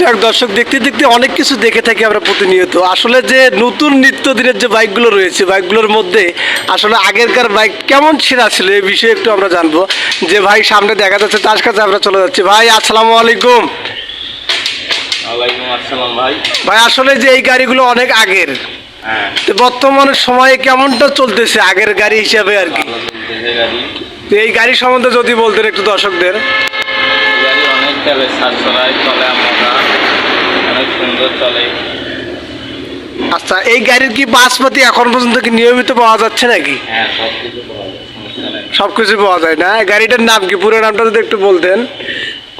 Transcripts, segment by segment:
যাক দর্শক দেখতে দেখতে অনেক কিছু দেখে থাকি আমরা প্রতিনিয়ত। আসলে যে নতুন নিত্য দিনের যে বাইকগুলো রয়েছে বাইকগুলোর মধ্যে আসলে আগেরকার বাইক কেমন ছেঁড়া ছিল এই বিষয়ে একটু আমরা জানব। যে ভাই সামনে দেখা যাচ্ছে তার কাছে আমরা চলে যাচ্ছি। ভাই আসসালামু আলাইকুম। ভাই। ভাই আসলে যে এই গাড়িগুলো অনেক আগের হ্যাঁ। তো বর্তমানে সময়ে কেমনটা চলতেছে আগের গাড়ি হিসাবে আর কি? এই গাড়ি সম্বন্ধে যদি বলতেন একটু দর্শকদের। গাড়ি অনেক চলে আমরা। অনেক সুন্দর চলে। আচ্ছা এই গাড়ির কি বাসপাতি এখন পর্যন্ত কি নিয়মিত পাওয়া যাচ্ছে নাকি? হ্যাঁ সব কিছু পাওয়া যায় সব কিছু পাওয়া যায় না। গাড়িটার নাম কি? পুরো নামটা যদি একটু বলতেন।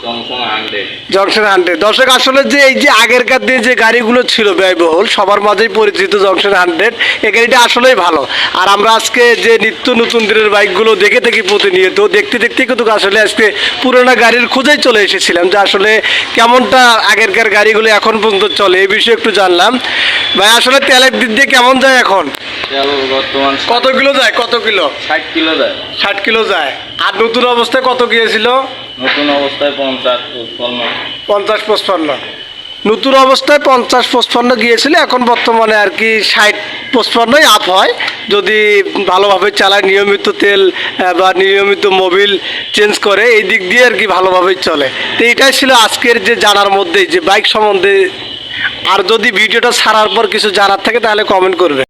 Junction hundred. দর্শক আসলে যে এই যে আগেরকার দিনে যে গাড়িগুলো ছিল ব্যয়বহুল সবার মাঝেই পরিচিত জংশন হান্ড্রেড। এই গাড়িটা আসলেই ভালো। আর আমরা আজকে যে নিত্য নতুন দিনের বাইকগুলো দেখে থাকি প্রতিনিয়ত দেখতে দেখতে কিন্তু আসলে আজকে পুরোনো গাড়ির খোঁজেই চলে এসেছিলাম যে আসলে কেমনটা আগেরকার গাড়িগুলো এখন পর্যন্ত চলে এই বিষয়ে একটু জানলাম। ভাই আসলে তেলের দিক দিয়ে কেমন যায় এখন? কত কিলো যায়? কত কিলো? ষাট কিলো দেয় ষাট কিলো যায়। আর নতুন অবস্থায় কত গিয়েছিল? নতুন অবস্থায় পঞ্চাশ পঞ্চাশ পঁচপান্ন। নতুন অবস্থায় পঞ্চাশ পঁচপান্ন গিয়েছিল, এখন বর্তমানে আর কি ষাট পঁচপান্নই আপ হয়। যদি ভালোভাবে চালায়, নিয়মিত তেল বা নিয়মিত মোবিল চেঞ্জ করে, এই দিক দিয়ে আর কি ভালোভাবেই চলে। তো এটাই ছিল আজকের যে জানার মধ্যে, যে বাইক সম্বন্ধে। আর যদি ভিডিওটা ছাড়ার পর কিছু জানার থাকে, তাহলে কমেন্ট করবে।